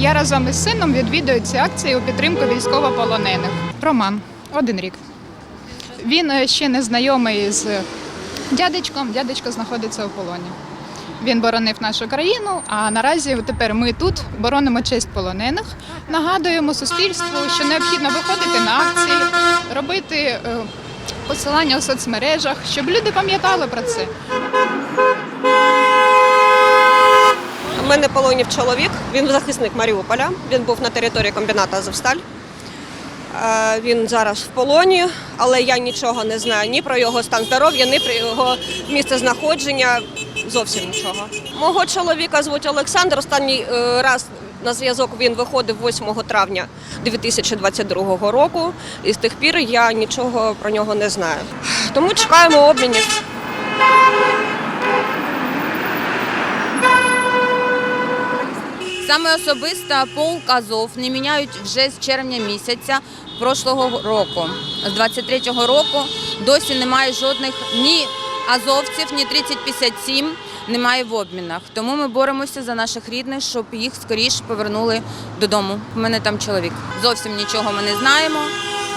Я разом із сином відвідую ці акції у підтримку військовополонених. Роман, один рік. Він е, ще не знайомий з дядечком. Дядечко знаходиться у полоні. Він боронив нашу країну, а наразі тепер ми тут боронимо честь полонених. Нагадуємо суспільству, що необхідно виходити на акції, робити е, посилання у соцмережах, щоб люди пам'ятали про це. У мене полонів чоловік, він захисник Маріуполя. Він був на території комбіната Азовсталь. Е, Він зараз в полоні, але я нічого не знаю ні про його стан здоров'я, ні про його місце знаходження. Зовсім нічого. Мого чоловіка звуть Олександр. Останній е, раз на зв'язок він виходив 8 травня 2022 року. І з тих пір я нічого про нього не знаю. Тому чекаємо обмінів. Саме особисто полк Азов не міняють вже з червня місяця прошлого року. З 23-го року досі немає жодних ні азовців, ні 3057 немає в обмінах. Тому ми боремося за наших рідних, щоб їх скоріше повернули додому. У мене там чоловік. Зовсім нічого ми не знаємо.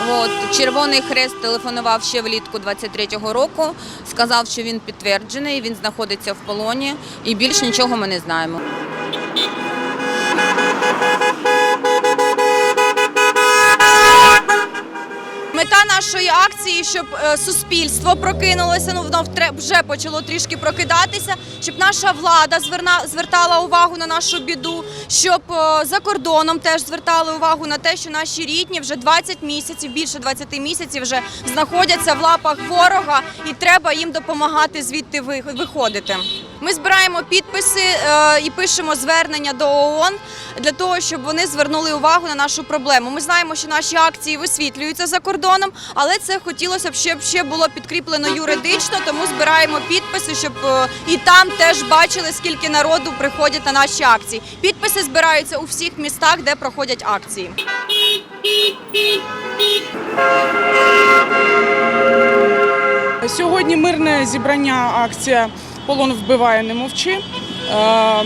От Червоний Хрест телефонував ще влітку 23-го року, сказав, що він підтверджений, він знаходиться в полоні, і більш нічого ми не знаємо. Мета нашої акції, щоб е, суспільство прокинулося, ну воно вже почало трішки прокидатися, щоб наша влада зверна, звертала увагу на нашу біду, щоб е, за кордоном теж звертали увагу на те, що наші рідні вже 20 місяців, більше 20 місяців вже знаходяться в лапах ворога, і треба їм допомагати звідти ви- виходити. Ми збираємо підписи е, і пишемо звернення до ООН для того, щоб вони звернули увагу на нашу проблему. Ми знаємо, що наші акції висвітлюються за кордоном, але це хотілося б, щоб ще було підкріплено юридично, тому збираємо підписи, щоб е, і там теж бачили, скільки народу приходять на наші акції. Підписи збираються у всіх містах, де проходять акції. Сьогодні мирне зібрання акція Полон вбиває, не мовчи. Е,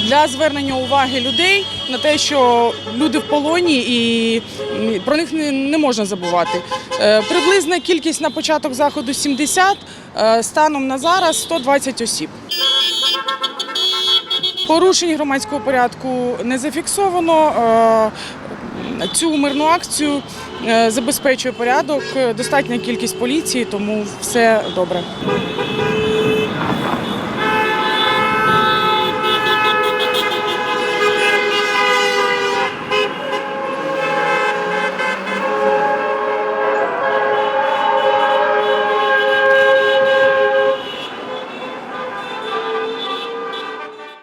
Для звернення уваги людей на те, що люди в полоні і про них не, можна забувати. Е, Приблизна кількість на початок заходу 70, е, станом на зараз 120 осіб. Порушень громадського порядку не зафіксовано. Цю мирну акцію забезпечує порядок, достатня кількість поліції, тому все добре.